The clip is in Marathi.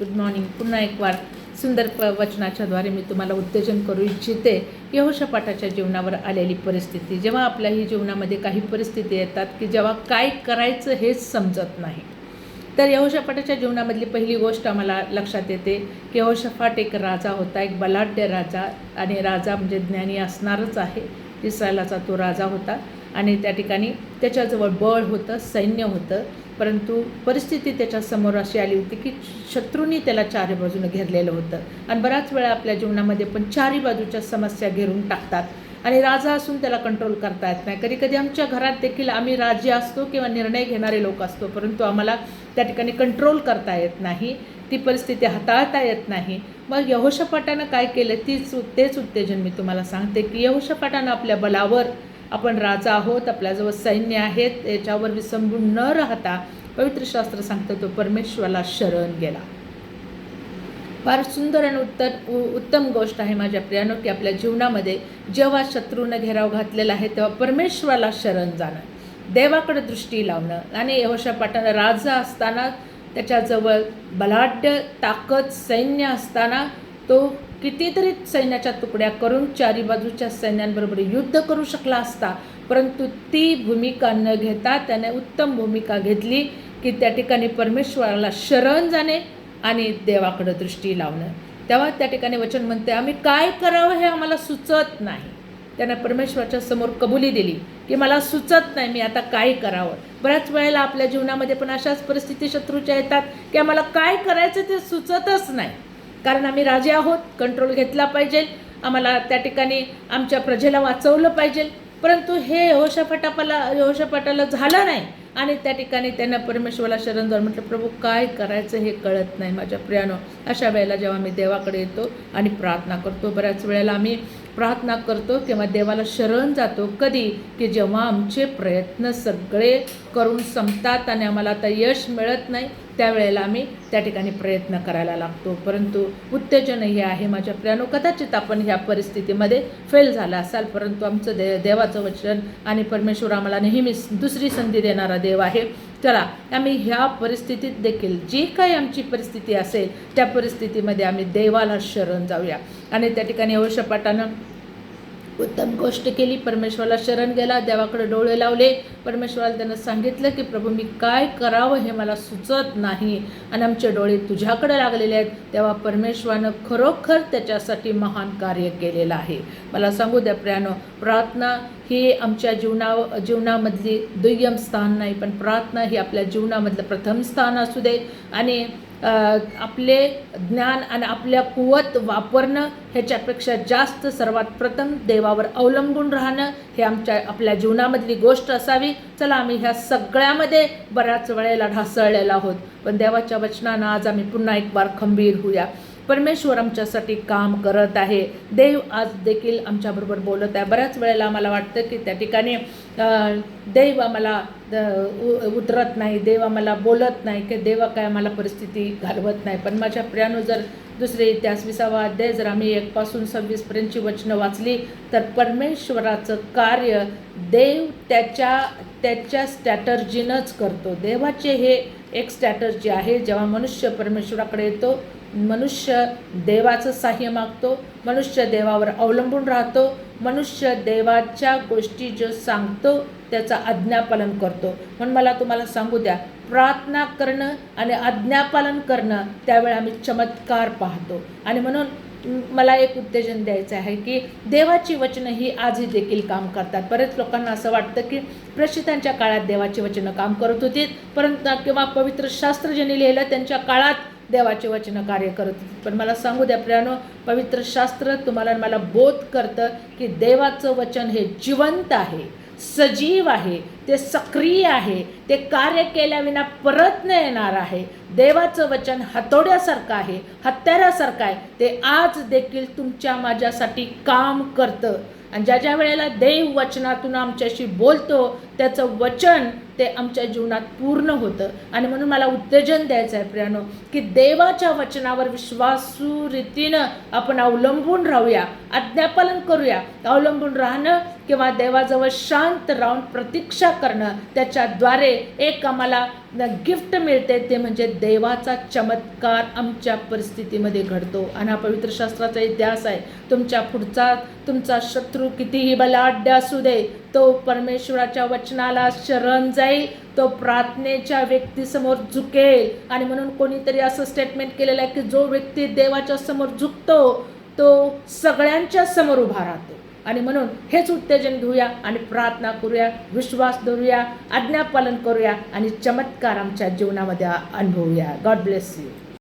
गुड मॉर्निंग पुन्हा एक वार सुंदर प वचनाच्याद्वारे मी तुम्हाला उत्तेजन करू इच्छिते. यहोशपाठाच्या जीवनावर आलेली परिस्थिती. जेव्हा आपल्याही जीवनामध्ये काही परिस्थिती येतात की जेव्हा काय करायचं हेच समजत नाही. तर यहोशपाठाच्या जीवनामधली पहिली गोष्ट आम्हाला लक्षात येते की यहोशफाट एक राजा होता एक बलाढ्य राजा आणि राजा म्हणजे ज्ञानी असणारच आहे. इस्रायलाचा तो राजा होता आणि त्या ठिकाणी त्याच्याजवळ बळ होतं सैन्य होतं. परंतु परिस्थिती त्याच्यासमोर अशी आली होती की शत्रूंनी त्याला चारी बाजूने घेरलेलं होतं. आणि बऱ्याच वेळा आपल्या जीवनामध्ये पण चारी बाजूच्या समस्या घेरून टाकतात. आणि राजा असून त्याला कंट्रोल करता येत नाही. कधी कधी आमच्या घरात देखील आम्ही राजे असतो किंवा निर्णय घेणारे लोक असतो परंतु आम्हाला त्या ठिकाणी कंट्रोल करता येत नाही. ती परिस्थिती हाताळता येत नाही. मग यहोशपाटानं काय केलं? तीच तेच उत्तेजन मी तुम्हाला सांगते की यहोशपाटानं आपल्या बलावर आपण राजा आहोत आपल्याजवळ सैन्य आहेत याच्यावर विसंबून न राहता पवित्र शास्त्र सांगतं तो परमेश्वराला शरण गेला. फार सुंदर आणि उत्तर उ- उत्तम गोष्ट आहे माझ्या प्रियानो की आपल्या जीवनामध्ये जेव्हा शत्रूनं घेराव घातलेला आहे तेव्हा परमेश्वराला शरण जाणं देवाकडे दृष्टी लावणं आणि यहोशापाटानं राजा असताना त्याच्याजवळ बलाढ्य ताकद सैन्य असताना तो कितीतरी सैन्याच्या तुकड्या करून चारी बाजूच्या सैन्यांबरोबर युद्ध करू शकला असता परंतु ती भूमिका न घेता त्याने उत्तम भूमिका घेतली की त्या ठिकाणी परमेश्वराला शरण जाणे आणि देवाकडं दृष्टी लावणं. तेव्हा त्या ठिकाणी वचन म्हणते आम्ही काय करावं हे आम्हाला सुचत नाही. त्यानं परमेश्वराच्या समोर कबुली दिली की मला सुचत नाही मी आता काय करावं? बऱ्याच वेळेला आपल्या जीवनामध्ये पण अशाच परिस्थिती शत्रूच्या येतात की आम्हाला काय करायचं ते सुचतच नाही. कारण आम्ही राजे आहोत कंट्रोल घेतला पाहिजे आम्हाला त्या ठिकाणी आमच्या प्रजेला वाचवलं पाहिजे. परंतु हे यहोशापाटापाला यहोशापाटाला झालं नाही. आणि त्या ठिकाणी त्यांना परमेश्वराला शरण जाऊन म्हटलं प्रभू काय करायचं हे कळत नाही माझ्या प्रियानो. अशा वेळेला जेव्हा मी देवाकडे येतो आणि प्रार्थना करतो बऱ्याच वेळेला आम्ही प्रार्थना करतो तेव्हा देवाला शरण जातो. कधी? की जेव्हा आमचे प्रयत्न सगळे करून संपतात आणि आम्हाला आता यश मिळत नाही त्यावेळेला आम्ही त्या ठिकाणी प्रयत्न करायला लागतो. परंतु उत्तेजन हे आहे माझ्या प्रियानो कदाचित आपण ह्या परिस्थितीमध्ये फेल झाला असाल परंतु आमचं दे देवाचं वचन आणि परमेश्वर आम्हाला नेहमीच दुसरी संधी देणारा देव आहे. चला आम्ही ह्या परिस्थितीत देखील जी काही आमची परिस्थिती असेल त्या परिस्थितीमध्ये आम्ही देवाला शरण जाऊया. आणि त्या ठिकाणी अवश्यपाटानं उत्तम गोष्ट केली. परमेश्वराला शरण गेला देवाकडे डोळे लावले. परमेश्वराला त्यांना सांगितलं की प्रभू मी काय करावं हे मला सुचत नाही. आणि आमचे डोळे तुझ्याकडे लागलेले आहेत. तेव्हा परमेश्वरानं खरोखर त्याच्यासाठी महान कार्य केलेलं आहे. मला सांगू द्या प्रियानो प्रार्थना ही आमच्या जीवना जीवनामधली दुय्यम स्थान नाही पण प्रार्थना ही आपल्या जीवनामधलं प्रथम स्थान असू दे. आणि आपले ज्ञान आणि आपल्या कुवत वापरणं ह्याच्यापेक्षा जास्त सर्वात प्रथम देवावर अवलंबून राहणं हे आमच्या आपल्या जीवनामधली गोष्ट असावी. चला आम्ही ह्या सगळ्यामध्ये बऱ्याच वेळेला ढासळलेला आहोत. पण देवाच्या वचनानं आज आम्ही पुन्हा एक बार खंबीर होऊया. परमेश्वर आमच्यासाठी काम करत आहे. देव आज देखील आमच्याबरोबर बोलत आहे. बऱ्याच वेळेला आम्हाला वाटतं की त्या ठिकाणी देव आम्हाला द उ- उतरत नाही देव आम्हाला बोलत नाही की देवा काय आम्हाला परिस्थिती घालवत नाही. पण माझ्या प्रियानो जर दुसरे इतिहास विसावा अध्याय जर आम्ही एकपासून सव्वीसपर्यंतची वचनं वाचली तर परमेश्वराचं कार्य देव त्याच्या त्याच्या स्ट्रॅटर्जीनंच करतो. देवाचे हे एक स्ट्रॅटर्जी आहे जेव्हा मनुष्य परमेश्वराकडे येतो मनुष्य देवाचं साह्य मागतो मनुष्य देवावर अवलंबून राहतो मनुष्य देवाच्या गोष्टी जो सांगतो त्याचं आज्ञापालन करतो. म्हणून मला तुम्हाला सांगू द्या प्रार्थना करणं आणि आज्ञापालन करणं त्यावेळी आम्ही चमत्कार पाहतो. आणि म्हणून मला एक उत्तेजन द्यायचं आहे की देवाची वचनं ही आजही देखील काम करतात. बरेच लोकांना असं वाटतं की प्रशितांच्या काळात देवाची वचनं काम करत होती परंतु किंवा पवित्र शास्त्र ज्यांनी लिहिलं त्यांच्या काळात देवाचे वचनं कार्य करत होती. पण मला सांगू द्या प्रियानो पवित्र शास्त्र तुम्हाला मला बोध करतं की देवाचं वचन हे जिवंत आहे. सजीव आहे ते सक्रिय आहे ते कार्य केल्याविना परत न येणार आहे. देवाचं वचन हातोड्यासारखं आहे हत्यारासारखं आहे. ते आज देखील तुमच्या माझ्यासाठी काम करतं. आणि ज्या ज्या वेळेला देव वचनातून आमच्याशी बोलतो त्याचं वचन ते आमच्या जीवनात पूर्ण होतं. आणि म्हणून मला उत्तेजन द्यायचं आहे प्रियानो की देवाच्या वचनावर विश्वासू रीतीनं आपण अवलंबून राहूया आज्ञापालन करूया. अवलंबून राहणं किंवा देवाजवळ शांत राहून प्रतीक्षा करणं त्याच्याद्वारे एक आम्हाला गिफ्ट मिळते ते म्हणजे देवाचा चमत्कार आमच्या परिस्थितीमध्ये घडतो. आणि हा पवित्र शास्त्राचा इतिहास आहे. तुमच्या पुढचा तुमचा शत्रू शत्रू कितीही बलाढ्य असू दे तो परमेश्वराच्या वचनाला शरण जाईल तो प्रार्थनेच्या व्यक्तीसमोर झुकेल. आणि म्हणून कोणीतरी असं स्टेटमेंट केलेलं आहे की जो व्यक्ती देवाच्या समोर झुकतो तो सगळ्यांच्या समोर उभा राहतो. आणि म्हणून हेच उत्तेजन घेऊया आणि प्रार्थना करूया विश्वास धरूया आज्ञापालन करूया आणि चमत्कार आमच्या जीवनामध्ये अनुभवूया. God bless you